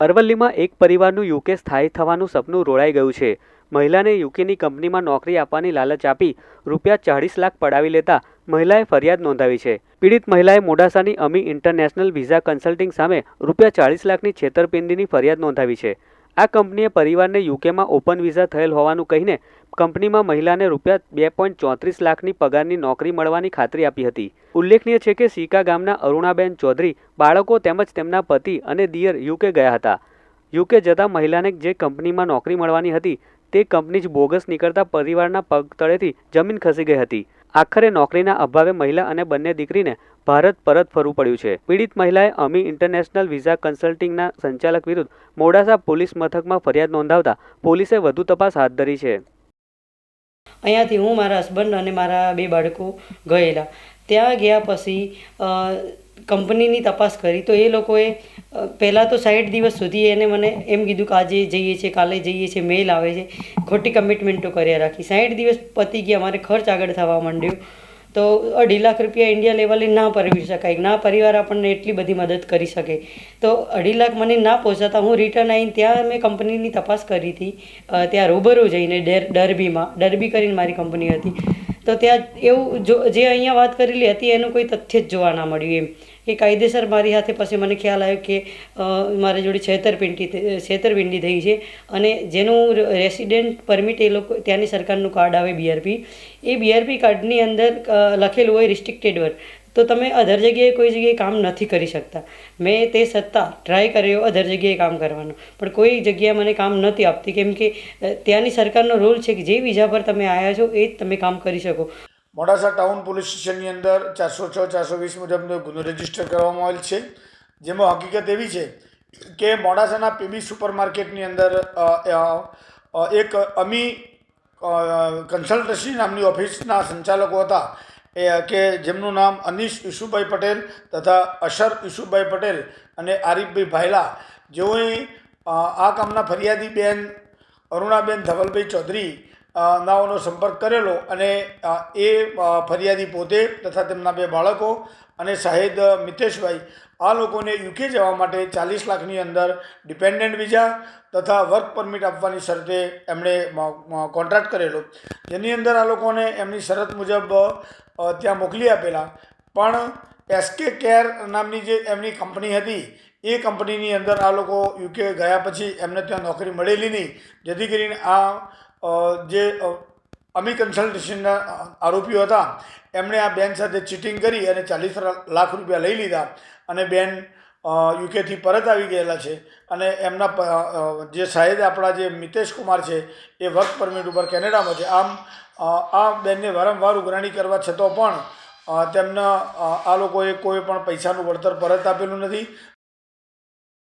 અરવલ્લીમાં એક પરિવારનું યુકે સ્થાયી થવાનું સપનું રોળાઈ ગયું છે. મહિલાને યુકેની કંપનીમાં નોકરી આપવાની લાલચ આપી રૂપિયા ચાળીસ લાખ પડાવી લેતા મહિલાએ ફરિયાદ નોંધાવી છે. પીડિત મહિલાએ મોડાસાની અમી ઇન્ટરનેશનલ વિઝા કન્સલ્ટિંગ સામે રૂપિયા ચાળીસ લાખની છેતરપિંડીની ફરિયાદ નોંધાવી છે. આ કંપનીએ પરિવારને યુકેમાં ઓપન વિઝા થયેલ હોવાનું કહીને કંપનીમાં મહિલાને રૂપિયા બે પોઈન્ટ ચોત્રીસ લાખની પગારની નોકરી મળવાની ખાતરી આપી હતી. ઉલ્લેખનીય છે કે સીકા ગામના અરુણાબેન ચૌધરી બાળકો તેમજ તેમના પતિ અને દિયર યુકે ગયા હતા. યુકે જતા મહિલાને જે કંપનીમાં નોકરી મળવાની હતી તે કંપની જ બોગસ નીકળતા પરિવારના પગ તળેથી જમીન ખસી ગઈ હતી. આખરે નોકરીના અભાવે મહિલા અને બંને દીકરીને ભારત પરત ફરવું પડ્યું છે. પીડિત મહિલાએ અમી ઇન્ટરનેશનલ વિઝા કન્સલ્ટિંગના સંચાલક વિરુદ્ધ મોડાસા પોલીસ મથકમાં ફરિયાદ નોંધાવતા પોલીસે વધુ તપાસ હાથ ધરી છે. અહીંયાથી હું મારા હસબન્ડ અને મારા બે બાળકો ગયેલા. ત્યાં ગયા પછી કંપનીની તપાસ કરી. તો એ લોકોએ પહેલાં તો સાઠ દિવસ સુધી એને મને એમ કીધું કે આજે જઈએ છીએ, કાલે જઈએ છીએ, મેલ આવે છે. ખોટી કમિટમેન્ટો કર્યા રાખી. સાઠ દિવસ પતી ગયા, મારે ખર્ચ આગળ થવા માંડ્યો. તો અઢી લાખ રૂપિયા ઇન્ડિયા લેવલે ના પરવી શકાય. ના પરિવાર આપણને એટલી બધી મદદ કરી શકે. તો અઢી લાખ મને ના પહોંચાતા હું રિટર્ન આવીને ત્યાં મેં કંપનીની તપાસ કરી હતી. ત્યાં રૂબરૂ જઈને ડેર, ડરબીમાં, ડરબી કરીને મારી કંપની હતી. તો ત્યાં એવું જો, જે અહીંયા વાત કરેલી હતી, એનું કોઈ તથ્ય જ જોવા ના મળ્યું એમ. કે કાયદેસર મારી હાથે પછી મને ખ્યાલ આવ્યો કે મારી જોડે છેતરપિંડી છેતરપિંડી થઈ છે અને જેનું રેસિડેન્ટ પરમિટ એ લોકો, ત્યાંની સરકારનું કાર્ડ આવે બીઆરપી એ બીઆરપી કાર્ડની અંદર લખેલું હોય રિસ્ટ્રિક્ટેડ વર્ક તો તમે અધર જગ્યાએ કોઈ જગ્યાએ કામ નથી કરી શકતા. મેં તે સત્તા ટ્રાય કર્યો અધર જગ્યાએ કામ કરવાનો. પણ કોઈ જગ્યાએ મને કામ નથી આપતી. કેમ કે ત્યાંની સરકારનો રૂલ છે કે જે વિઝા પર તમે આવ્યા છો એ જ તમે કામ કરી શકો. મોડાસા ટાઉન પોલીસ સ્ટેશનની અંદર ચારસો છ, ચારસો વીસ મુજબનો ગુનો રજિસ્ટર કરવામાં આવેલ છે. જેમાં હકીકત એવી છે કે મોડાસાના પીબી સુપર માર્કેટની અંદર એક અમી કન્સલ્ટન્સી નામની ઓફિસના સંચાલકો હતા, એ, કે જેમનું નામ અનીશ ઈસુભાઈ પટેલ તથા અશર ઈસુભાઈ પટેલ અને આરીફભાઈ ભાયલા. જેઓએ આ કામના ફરિયાદી બેન અરુણાબેન ધવલભાઈ ચૌધરી નાઓનો સંપર્ક કરેલો અને એ ફરિયાદી પોતે તથા તેમના બે બાળકો અને શાહિદ મિતેશભાઈ, આ લોકોને યુકે જવા માટે ચાલીસ લાખની અંદર ડિપેન્ડન્ટ વિઝા તથા વર્ક પરમિટ આપવાની શરતે એમણે કોન્ટ્રાક્ટ કરેલો. જેની અંદર આ લોકોને એમની શરત મુજબ ત્યાં મોકલી આપેલા. પણ એસકે કેર નામની જે એમની કંપની હતી, એ કંપનીની અંદર આ લોકો યુકે ગયા પછી એમને ત્યાં નોકરી મળેલી નહીં. જેથી કરીને આ જે અમી કન્સલ્ટેશનના આરોપીઓ હતા, એમણે આ બેન સાથે ચીટિંગ કરી અને ચાલીસ લાખ રૂપિયા લઈ લીધા અને બેન યુકેથી પરત આવી ગયેલા છે અને એમના જે સાહેબ આપણા જે મિતેશ કુમાર છે એ વર્ક પરમિટ ઉપર કેનેડામાં છે. આમ આ બેનને વારંવાર ઉઘરાણી કરવા છતાં પણ તેમના આ લોકોએ કોઈ પણ પૈસાનું વળતર પરત આપેલું નથી